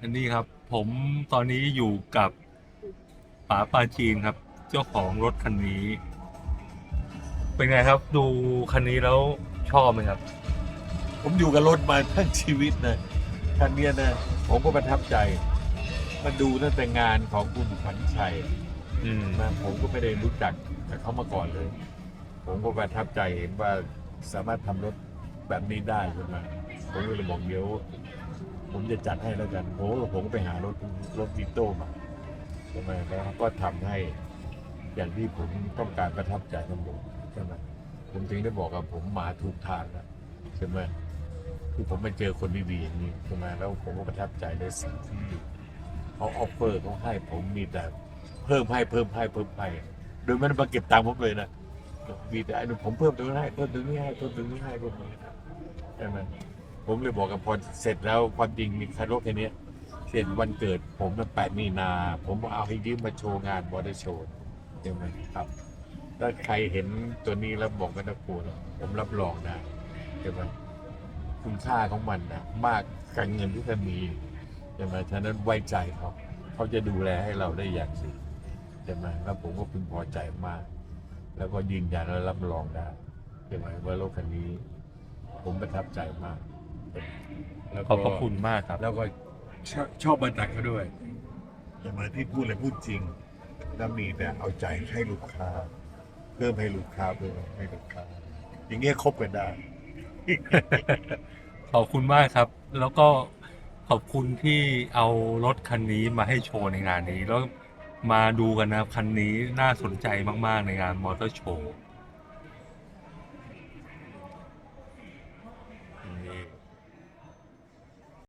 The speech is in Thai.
อันนี้ครับ ผมตอนนี้อยู่กับป๋าปาจีนครับ เจ้าของรถคันนี้ เป็นไงครับ ดูคันนี้แล้วชอบไหมครับ ผมอยู่กับรถมาทั้งชีวิตนะคันเนี้ยนะ ผมก็ประทับใจมาดูตั้งแต่งานของคุณขวัญชัยอืมนะผมก็ไม่ได้รู้จักกับเขามาก่อนเลย ผมก็ประทับใจเห็นว่าสามารถทำรถแบบนี้ได้ใช่ไหมผมก็เลยบอกเดี๋ยว ผมจะจัดให้แล้วกันผมผมก็ไปหารถรถดิโต้มาใช่ไหมแล้วก็ทำให้อย่างที่ผมต้องการประทับใจทั้งหมใช่ไหมผมถึงได้บอกว่าผมมาถูกทางแล้วใช่ไหมที่ผมไปเจอคนดีๆอย่างนี้ใช่ไหมแล้วผมก็ประทับใจในสิ่งที่เขาออฟเฟอร์เขาให้ผมมีแต่เพิ่มให้เพิ่มให้เพิ่มให้โดยไม่ได้มาเก็บตังค์ผมเลยนะมีแต่ไอหนูผมเพิ่มตรงนั้ให้เพิ่มตรงนี้ให้เพิ่มตรงนี้ให้เพิ่มตรงนี้ให้ใช่ไหม ผมเลยบอกกับพอเสร็จแล้วความจริงมีคารถแค่นี้เสร็จวันเกิดผมมันแปดมีนา ผมเอาให้ยืมมาโชว์งานบอดี้โชว์ใช่ไหมครับถ้าใครเห็นตัวนี้แล้วบอกไม่ต้องกลัวหรอกผมรับรองได้ใช่ไหมคุณค่าของมันนะมากกับเงินที่จะมีใช่ไหมฉะนั้นไว้ใจเขาเขาจะดูแลให้เราได้อย่างดีใช่ไหมแล้วผมก็พึงพอใจมาก แล้วก็ยืนยันและรับรองได้ใช่ไหมว่ารถคันนี้ ผมประทับใจมาก แล้วขอบพก็ระคุณมากครับ แล้วก็ชอบชอบบรรยากาศเขาด้วยอย่ามาที่พูดเลยพูดจริง แล้วมีแต่เอาใจให้ลูกค้า เพิ่มให้ลูกค้าเพิ่มให้ลูกค้า อย่างเงี้ยคบกันได้ ขอบคุณมากครับ แล้วก็ขอบคุณที่เอารถคันนี้มาให้โชว์ในงานนี้ แล้วมาดูกันนะครับคันนี้น่าสนใจมากๆในงานมอเตอร์โชว์